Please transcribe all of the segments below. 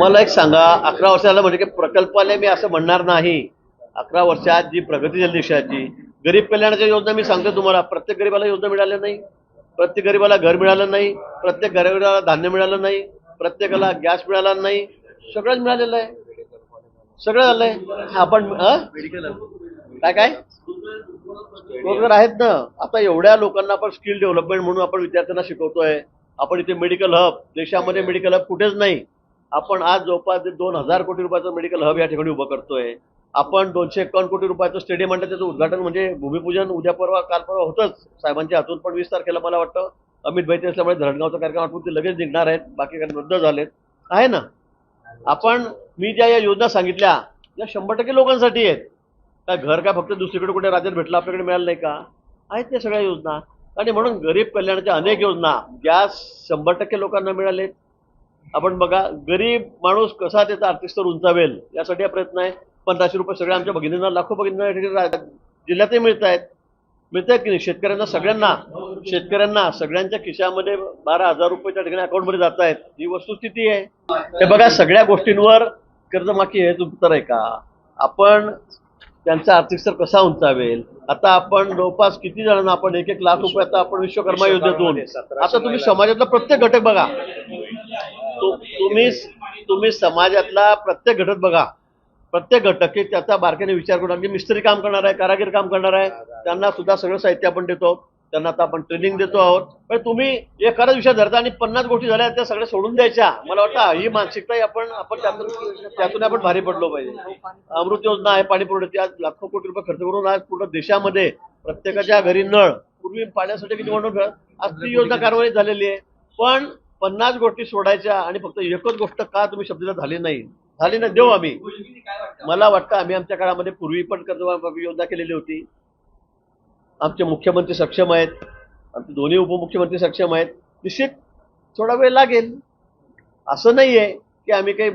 मला एक सांगा अकरा वर्षाला म्हणजे की प्रकल्पाने मी असं म्हणणार नाही. अकरा वर्षात जी प्रगती झाली देशाची गरीब कल्याणाच्या योजना मी सांगतो तुम्हाला. प्रत्येक गरीबाला योजना मिळाल्या नाही. प्रत्येक गरीबाला घर मिळालं नाही. प्रत्येक गरीबाला धान्य मिळालं नाही. प्रत्येकाला गॅस मिळाला नाही. सगळंच मिळालेलं आहे. सगळं झालंय. आपण काय काय? आहेत ना. आता एवढ्या लोकांना आपण स्किल डेव्हलपमेंट म्हणून आपण विद्यार्थ्यांना शिकवतोय. आपण इथे मेडिकल हब देशामध्ये मेडिकल हब कुठेच नाही. आपण आज जवळपास दोन हजार कोटी रुपयाचं मेडिकल हब या ठिकाणी उभं करतोय. आपण दोनशे एकावन्न कोटी रुपयाचं स्टेडियम म्हणतात त्याचं उद्घाटन म्हणजे भूमिपूजन उद्या परवा काल परवा होतंच. साहेबांच्या हातून पण वीस तारखेला मला वाटतं अमित भाई असल्यामुळे धरणगावचा कार्यक्रम आठवून ते लगेच निघणार आहेत. बाकी कार्यक्रम रद्द झालेत. आहे ना? आपण मी ज्या या योजना सांगितल्या या शंभर टक्के लोकांसाठी आहेत. काय घर काय फक्त दुसरीकडे कुठे राज्यात भेटलं आपल्याकडे मिळालं नाही का? आहेत त्या सगळ्या योजना. आणि म्हणून गरीब कल्याणाच्या अनेक योजना ज्या शंभर टक्के लोकांना मिळालेत. आपण बघा गरीब माणूस कसा त्याचा आर्थिक स्तर उंचावेल यासाठी हा प्रयत्न आहे. पंधराशे रुपये सगळ्या आमच्या भगिनींना लाखो भगिनींना जिल्ह्यातही मिळत आहेत मिळत आहेत की नाही? शेतकऱ्यांना सगळ्यांना शेतकऱ्यांना सगळ्यांच्या खिशामध्ये बारा हजार रुपये त्या ठिकाणी अकाउंटमध्ये जात आहेत ही वस्तुस्थिती आहे. ते बघा सगळ्या गोष्टींवर कर्जमाफी हेच उत्तर आहे का? आपण त्यांचा आर्थिक स्तर कसा उंचावेल? आता आपण जवळपास किती जणांना आपण एक एक लाख रुपये आता आपण विश्वकर्मा योजनेतून आता तुम्ही समाजातला प्रत्येक घटक बघा. तु- तुम्ही तुम्ही समाजातला प्रत्येक घटक बघा. प्रत्येक घटक की त्याचा बारकाईने विचार करून अगदी मिस्त्री काम करणार आहे कारागीर काम करणार आहे. त्यांना सुद्धा सगळं साहित्य आपण देतो. त्यांना आता आपण ट्रेनिंग देतो आहोत. पण तुम्ही एखादा विषय धरता आणि पन्नास गोष्टी झाल्या त्या सगळ्या सोडून द्यायच्या. मला वाटतं ही मानसिकता आपण आपण त्यातून त्यातून आपण भारी पडलो पाहिजे. अमृत योजना आहे पाणी पुरवठ्याची. आज लाखो कोटी रुपये खर्च करून आज पूर्ण देशामध्ये प्रत्येकाच्या घरी नळ पूर्वी पाण्यासाठी किती म्हणून आज ती योजना कारवाई झालेली आहे. पण पन्नास गोष्टी सोडायच्या आणि फक्त एकच गोष्ट का तुम्ही शब्दाला झाली नाही? झाली ना देऊ आम्ही. मला वाटतं आम्ही आमच्या काळामध्ये पूर्वी पण कर्जमाफी योजना केलेली होती. आमचे मुख्यमंत्री सक्षम आहेत आमचे दोन्ही उपमुख्यमंत्री सक्षम आहेत. निश्चित थोडा वेळ लागेल. असं नाही आहे की आम्ही काही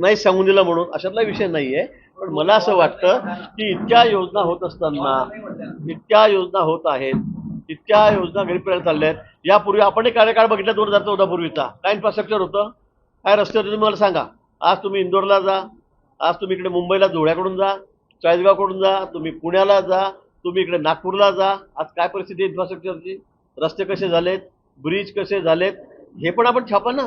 नाही सांगून दिलं म्हणून अशातला विषय नाही आहे पण मला असं वाटतं की इतक्या योजना होत असताना इतक्या योजना होत आहेत इतक्या योजना गरीबपर्यंत चालल्या आहेत. यापूर्वी आपण एक कार्यकाळ बघितला दोन हजार चौदा पूर्वीचा. काय इन्फ्रास्ट्रक्चर होतं? काय रस्ते होते तुम्ही मला सांगा. आज तुम्ही इंदोरला जा आज तुम्ही इकडे मुंबईला धुळ्याकडून जा चाळीसगावकडून जा तुम्ही पुण्याला जा तुम्ही इकडे नागपूरला जा. आज काय परिस्थिती इन्फ्रास्ट्रक्चरची? रस्ते कसे झालेत? ब्रिज कसे झालेत? हे पण आपण छापा ना.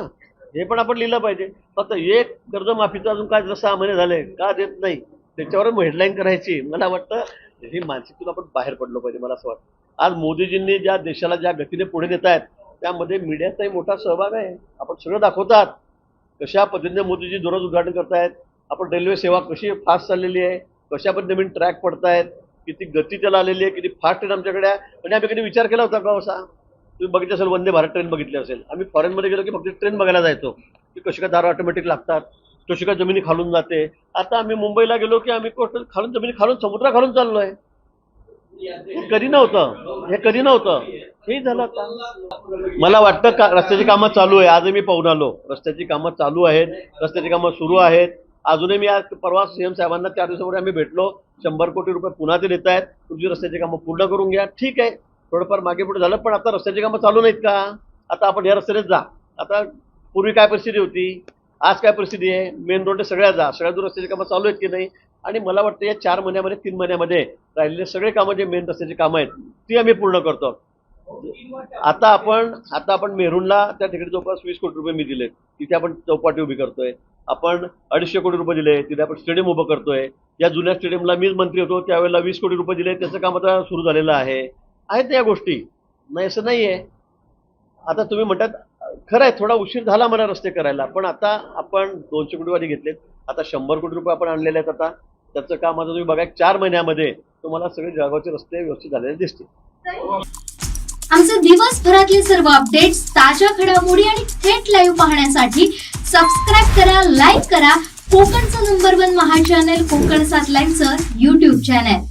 हे पण आपण लिहिलं पाहिजे. फक्त एक कर्जमाफीचं अजून काय सहा महिने झाले का देत नाही? त्याच्यावर हेडलाईन करायची. मला वाटतं ही मानसिकतून आपण बाहेर पडलो पाहिजे मला असं वाटतं. आज मोदीजींनी ज्या देशाला ज्या गतीने पुढे नेत आहेत त्यामध्ये मीडियाचाही मोठा सहभाग आहे. आपण सगळं दाखवतात. कशा पद्धतीने मोदीजी दररोज उद्घाटन करतायत? आपण रेल्वे सेवा कशी फास्ट चाललेली आहे? कशा पद्धतीने ट्रॅक पडतायत? किती गती त्याला आलेली आहे किती फास्ट ट्रेन आमच्याकडे आहे. म्हणजे आम्ही कधी विचार केला होता का असा? तुम्ही बघितलं असेल वंदे भारत ट्रेन बघितली असेल. आम्ही फॉरेनमध्ये गेलो की फक्त ट्रेन बघायला जायचो. की कशी काय दार ऑटोमॅटिक लागतात कशी काय जमिनी खालून जाते. आता आम्ही मुंबईला गेलो की आम्ही कोस्टल खालून जमिनी खालून समुद्रा खालून चाललोय. हे कधी नव्हतं. हे कधी नव्हतं. हे झालं आता. मला वाटतं का रस्त्याची कामं चालू आहे. आजही मी पाहून आलो. रस्त्याची कामं चालू आहेत. रस्त्याची कामं सुरू आहेत. अजूनही मी आज परवा सीएम साहेबांना चार दिवसापूर्वी आम्ही भेटलो. शंभर कोटी रुपये पुन्हा ते देत आहेत. तुमची रस्त्याची कामं पूर्ण करून घ्या. ठीक आहे. थोडंफार मागे पुढे झालं पण आता रस्त्याची कामं चालू नाहीत का? आता आपण या रस्त्यानेच जा. आता पूर्वी काय परिस्थिती होती? आज काय परिस्थिती आहे? मेन रोड सगळ्या जा. सगळ्या दूर रस्त्याची कामं चालू आहेत की नाही? आणि मला वाटतं या चार महिन्यामध्ये तीन महिन्यामध्ये राहिलेले सगळे कामं जे मेन रस्त्याची कामं आहेत ती आम्ही पूर्ण करतो. आता आपण आता आपण मेहरूनला त्या ठिकाणी जवळपास वीस कोटी रुपये मी दिलेत. तिथे आपण चौपाटी उभी करतोय. आपण अडीचशे कोटी रुपये दिले तिथे आपण स्टेडियम उभं करतोय. या जुन्या स्टेडियमला मीच मंत्री होतो त्यावेळेला वीस कोटी रुपये दिले त्याचं काम आता सुरू झालेलं आहे. आहेत या गोष्टी. नाही असं नाही आहे आता तुम्ही म्हणतात खरं आहे थोडा उशीर झाला मला रस्ते करायला पण आता आपण दोनशे कोटी वाली घेतलेत. आता शंभर कोटी रुपये आपण आणलेले आहेत आता. त्याचं काम आता तुम्ही बघा चार महिन्यामध्ये तुम्हाला सगळे जळगावचे रस्ते व्यवस्थित झालेले दिसतील. आमचे दिवसभरातले सर्व अपडेट्स ताज्या घडामोडी आणि थेट लाईव्ह पाहण्यासाठी सबस्क्राईब करा लाईक करा. कोकणचं number one Maha channel Konkan सात लाईव्हचं युट्यूब चॅनल